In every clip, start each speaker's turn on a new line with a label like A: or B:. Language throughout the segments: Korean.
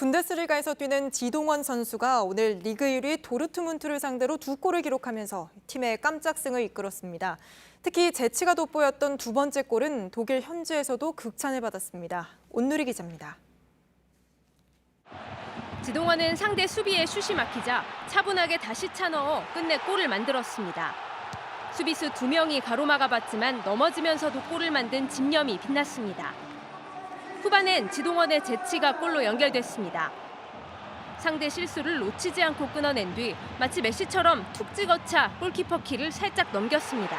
A: 분데스리가에서 뛰는 지동원 선수가 오늘 리그 1위 도르트문트를 상대로 두 골을 기록하면서 팀의 깜짝 승을 이끌었습니다. 특히 재치가 돋보였던 두 번째 골은 독일 현지에서도 극찬을 받았습니다. 온누리 기자입니다.
B: 지동원은 상대 수비에 슛이 막히자 차분하게 다시 차 넣어 끝내 골을 만들었습니다. 수비수 두 명이 가로막아봤지만 넘어지면서도 골을 만든 집념이 빛났습니다. 후반엔 지동원의 재치가 골로 연결됐습니다. 상대 실수를 놓치지 않고 끊어낸 뒤 마치 메시처럼 툭 찍어차 골키퍼 키를 살짝 넘겼습니다.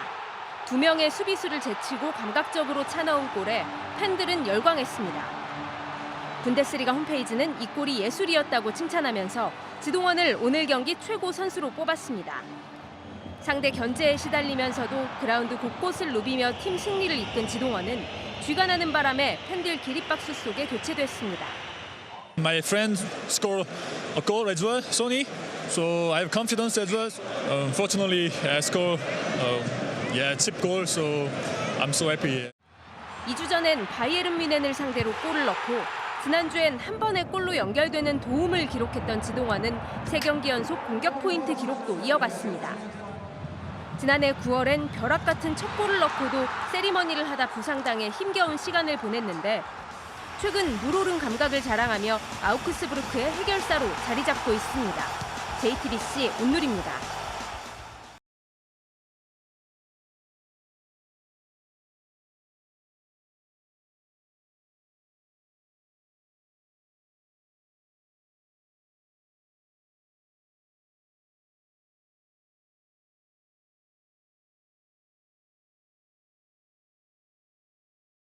B: 두 명의 수비수를 제치고 감각적으로 차 넣은 골에 팬들은 열광했습니다. 분데스리가 홈페이지는 이 골이 예술이었다고 칭찬하면서 지동원을 오늘 경기 최고 선수로 뽑았습니다. 상대 견제에 시달리면서도 그라운드 곳곳을 누비며 팀 승리를 이끈 지동원은 쥐가 나는 바람에 팬들 기립박수 속에 교체됐습니다.
C: My friend scored a goal as well, Sony. So I have confidence as well. Unfortunately, I scored uh, yeah chip goal, so I'm so happy.
B: 2주 전엔 바이에른 뮌헨을 상대로 골을 넣고 지난주엔 한 번의 골로 연결되는 도움을 기록했던 지동원은 세 경기 연속 공격 포인트 기록도 이어갔습니다. 지난해 9월엔 벼락 같은 첫 골을 넣고도 세리머니를 하다 부상당해 힘겨운 시간을 보냈는데 최근 물 오른 감각을 자랑하며 아우크스부르크의 해결사로 자리 잡고 있습니다. JTBC 온누리입니다.